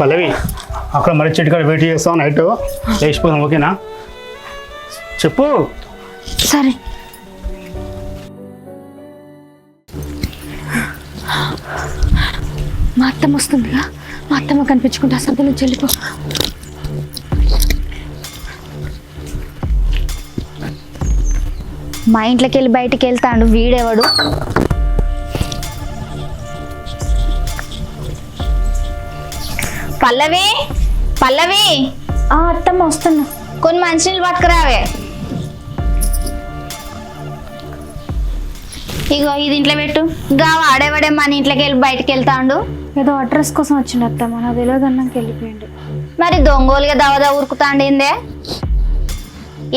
పల్లవి అక్కడ మరి చెట్టు కాడ వెయిట్ చేస్తాం నైట్. లేచిపోదాం ఓకేనా? చెప్పు. సరే. మా అత్తమ్మ వస్తుందిగా మా అత్తమ్మ కనిపించుకుంటే అసలు నుంచి వెళ్ళిపో. మా ఇంట్లోకి వెళ్ళి బయటికి వెళ్తాడు. వీడెవడు? పల్లవి? పల్లవి? ఆ అత్తమ్మ వస్తున్నా. కొన్ని మంచినీళ్ళు పట్టుకురావే. ఇగో ఇది ఇంట్లో పెట్టు. గా వాడేవాడే మన ఇంట్లోకి వెళ్ళి బయటికి వెళ్తాండు? ఏదో అడ్రస్ కోసం వచ్చిండు అత్తమ్మ నా తెలియదు అన్నాక వెళ్ళిపోయిండు మరి దొంగోలుగా దవద ఉరుకుతాండిందే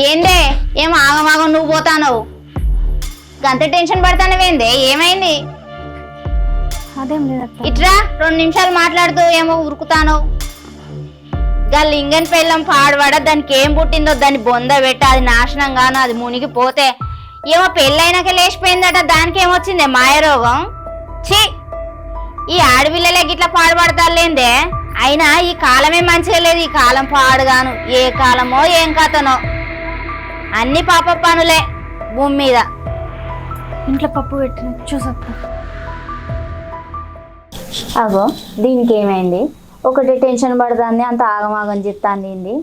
ఏందే? ఏం ఆగమాగం నువ్వు పోతానవు? గంత టెన్షన్ పడతానవేందే? ఏమైంది? అదేం లేదు ఇట్రా రెండు నిమిషాలు మాట్లాడుతూ ఏమో ఉరుకుతాను. గా లింగన్ పెళ్ళం పాడబడ దానికి ఏం పుట్టిందో దాన్ని బొంద పెట్టి అది నాశనం గాను అది మునిగిపోతే. ఏమో పెళ్ళైనాక లేచిపోయిందట దానికి ఏమొచ్చిందే మాయరోగం? ఛీ! ఈ ఆడపిల్లలే గిట్లా పాడుపడతారులేందే అయినా ఈ కాలమే మంచిగా లేదు ఈ కాలం పాడుగాను. ఏ కాలమో ఏం కథనో. అన్ని పాప పనులే భూమి మీద ఇంట్లో పప్పు పెట్టిన చూసత్తా. అగో దీనికి ఏమైంది ఒకటి టెన్షన్ పడుతుంది అంత ఆగమాగం చెప్తాంది ఏంది?